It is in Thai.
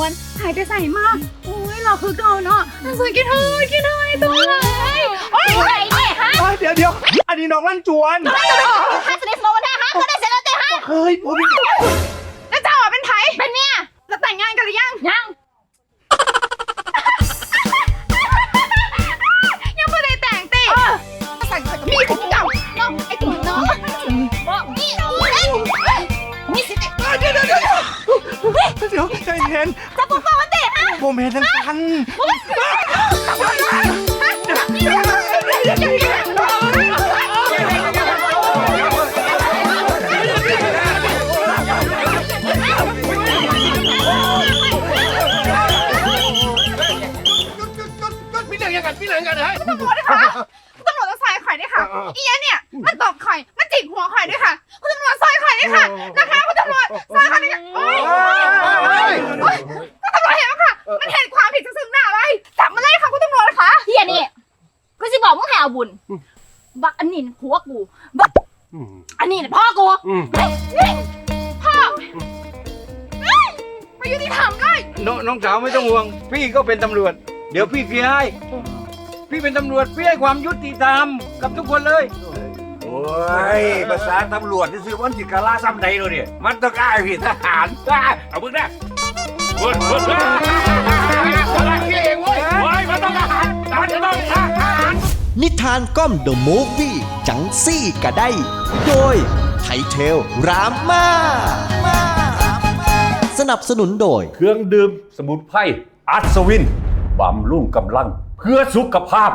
วนหายไปใส่มากโอ้ยเราคือเก่าเนาะสวยกินเธอกินเธอไอ้ตัวเลยโอ้ยไอ้เนี่ยฮะเอ้ยเดี๋ยวเดี๋ยวอันนี้น้องลั่นจวนฮาสเนสโนวันแท้ฮะก็ได้เสร็จแล้วเต้ฮะเฮ้ยผม ดี๋ยวใจเย็นจะปกป้องวันเด็กฮะโมเมนต์กันมีเรื่องยังกันมีเรื่องยังกันเฮ้ยตำรวจนะคะคุณตำรวจจะซอยข่อยด้วยค่ะอีอันเนี่ยมันตบข่อย มันจิกหัวข่อยด้วยค่ะคุณตำรวจซอยข่อยด้วยค่ะนะคะ เอาบุญ บักอันนี้น่ะผัวกู บักอันนี้น่ะพ่อกูพ่อไม่ยุติธรรมเลยน้องน้องสาวไม่ต้องห่วง พี่ก็เป็นตำรวจ เดี๋ยวพี่เคลียร์ให้พี่เป็นตำรวจพี่ให้ความยุติธรรมกับทุกคนเลยโอ้ยภาษาตำรวจที่ซื้อวันจิกาลาซ้ำใดเลยเนี่ยมันต้องกล้าผิดทหารกล้าเอามึงได้เว้ยเว้ย นิทานก้อมเดอะมูฟวี่จังซี่กะได้ โดยไทเทลรามมาสนับสนุนโดย เครื่องดื่มสมุนไพรอัศวินบำรุงกำลัง เพื่อสุขภาพ